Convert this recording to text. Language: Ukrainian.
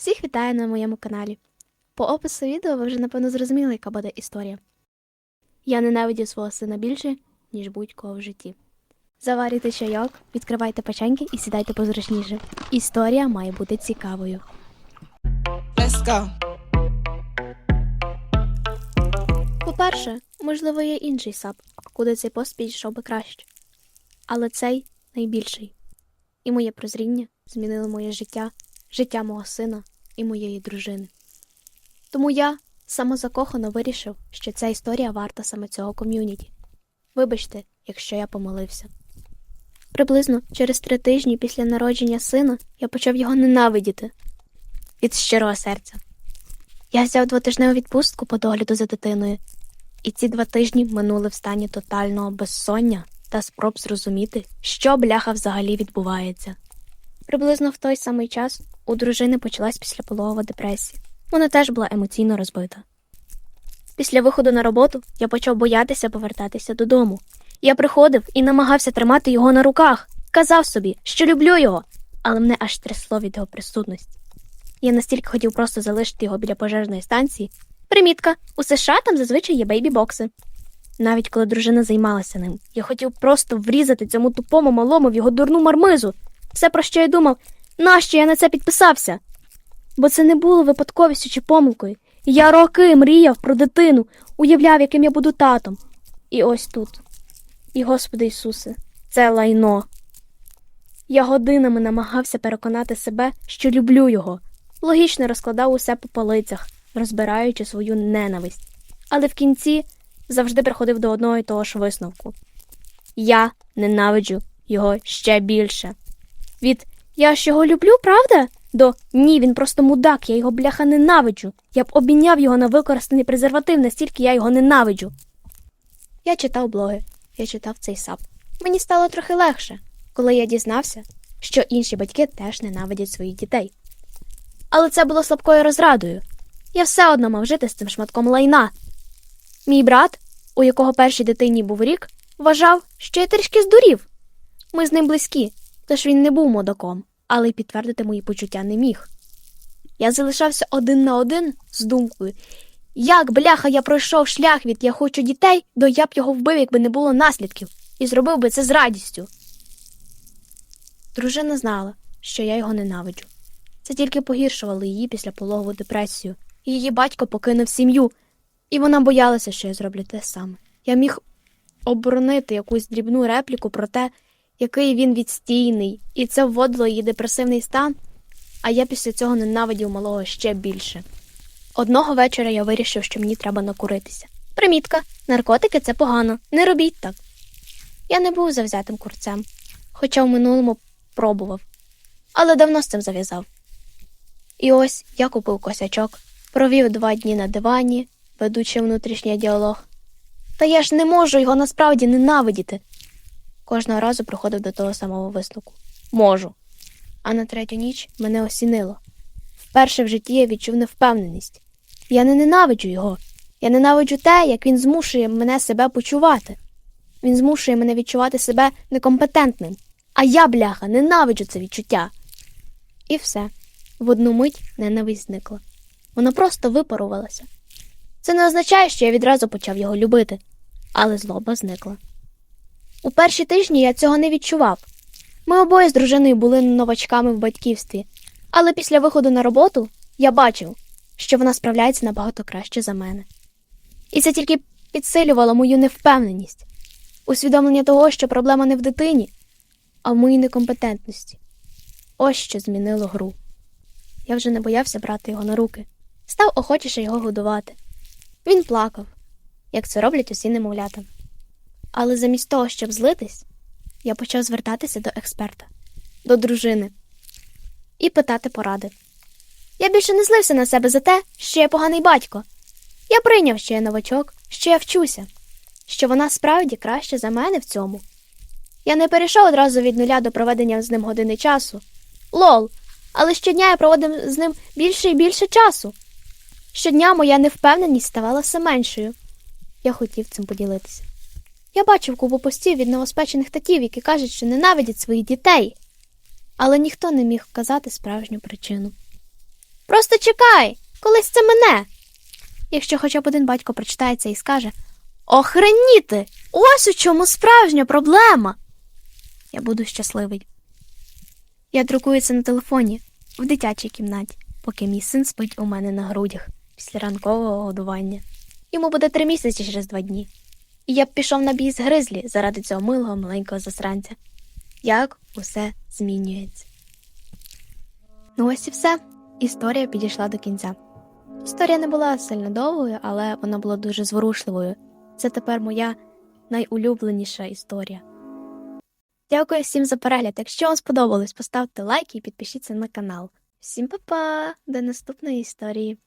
Всіх вітаю на моєму каналі. По опису відео ви вже напевно зрозуміли, яка буде історія. Я ненавидю свого сина більше, ніж будь-кого в житті. Заварюйте чайок, відкривайте печеньки і сідайте позручніше. Історія має бути цікавою. Let's go. По-перше, можливо, є інший сап, куди цей пост підійшов би краще. Але цей найбільший. І моє прозріння змінило моє життя, життя мого сина і моєї дружини. Тому я самозакохано вирішив, що ця історія варта саме цього ком'юніті. Вибачте, якщо я помилився. Приблизно через три тижні після народження сина я почав його ненавидіти від щирого серця. Я взяв двотижневу відпустку по догляду за дитиною, і ці два тижні минули в стані тотального безсоння та спроб зрозуміти, що бляха взагалі відбувається. Приблизно в той самий час у дружини почалась післяпологова депресія. Вона теж була емоційно розбита. Після виходу на роботу я почав боятися повертатися додому. Я приходив і намагався тримати його на руках, казав собі, що люблю його, але мене аж трясло від його присутності. Я настільки хотів просто залишити його біля пожежної станції. Примітка, у США там зазвичай є бейбі-бокси. Навіть коли дружина займалася ним, я хотів просто врізати цьому тупому малому в його дурну мармизу. Все, про що я думав, нащо я на це підписався? Бо це не було випадковістю чи помилкою. Я роки мріяв про дитину, уявляв, яким я буду татом. І ось тут. І, Господи Ісусе, це лайно. Я годинами намагався переконати себе, що люблю його. Логічно розкладав усе по полицях, розбираючи свою ненависть. Але в кінці завжди приходив до одного і того ж висновку. Я ненавиджу його ще більше. Від я ж його люблю, правда? До ні, він просто мудак, я його бляха ненавиджу. Я б обміняв його на використаний презерватив, настільки я його ненавиджу. Я читав блоги, я читав цей сап. Мені стало трохи легше, коли я дізнався, що інші батьки теж ненавидять своїх дітей. Але це було слабкою розрадою. Я все одно мав жити з цим шматком лайна. Мій брат, у якого першій дитині був рік, вважав, що я трішки здурів. Ми з ним близькі, тож він не був мудаком, але й підтвердити мої почуття не міг. Я залишався один на один з думкою, як бляха я пройшов шлях від я хочу дітей, до я б його вбив, якби не було наслідків, і зробив би це з радістю. Дружина знала, що я його ненавиджу. Це тільки погіршувало її після пологову депресію. Її батько покинув сім'ю, і вона боялася, що я зроблю те саме. Я міг оборонити якусь дрібну репліку про те, який він відстійний, і це вводило її депресивний стан, а я після цього ненавидів малого ще більше. Одного вечора я вирішив, що мені треба накуритися. Примітка, наркотики це погано, не робіть так. Я не був завзятим курцем, хоча в минулому пробував, але давно з цим зав'язав. І ось я купив косячок, провів два дні на дивані, ведучи внутрішній діалог. Та я ж не можу його насправді ненавидіти. Кожного разу приходив до того самого висновку. Можу. А на третю ніч мене осінило. Вперше в житті я відчув невпевненість. Я не ненавиджу його. Я ненавиджу те, як він змушує мене себе почувати. Він змушує мене відчувати себе некомпетентним. А я, бляха, ненавиджу це відчуття. І все. В одну мить ненависть зникла. Вона просто випарувалася. Це не означає, що я відразу почав його любити, але злоба зникла. У перші тижні я цього не відчував. Ми обоє з дружиною були новачками в батьківстві, але після виходу на роботу я бачив, що вона справляється набагато краще за мене. І це тільки підсилювало мою невпевненість, усвідомлення того, що проблема не в дитині, а в моїй некомпетентності. Ось що змінило гру. Я вже не боявся брати його на руки, став охочіше його годувати. Він плакав, як це роблять усі немовлята. Але замість того, щоб злитись, я почав звертатися до експерта, до дружини і питати поради. Я більше не злився на себе за те, що я поганий батько. Я прийняв, що я новачок, що я вчуся, що вона справді краще за мене в цьому. Я не перейшов одразу від нуля до проведення з ним години часу. Лол, але щодня я проводив з ним більше і більше часу. Щодня моя невпевненість ставала все меншою. Я хотів цим поділитися. Я бачив купу постів від новоспечених татів, які кажуть, що ненавидять своїх дітей, але ніхто не міг вказати справжню причину. Просто чекай, колись це мене. Якщо хоча б один батько прочитає це і скаже Охреніти! Ось у чому справжня проблема. Я буду щасливий. Я друкую це на телефоні в дитячій кімнаті, поки мій син спить у мене на грудях після ранкового годування. Йому буде три місяці через два дні. І я б пішов на бій з гризлі заради цього милого маленького засранця. Як усе змінюється. Ну ось і все. Історія підійшла до кінця. Історія не була сильно довгою, але вона була дуже зворушливою. Це тепер моя найулюбленіша історія. Дякую всім за перегляд. Якщо вам сподобалось, поставте лайк і підпишіться на канал. Всім па-па! До наступної історії.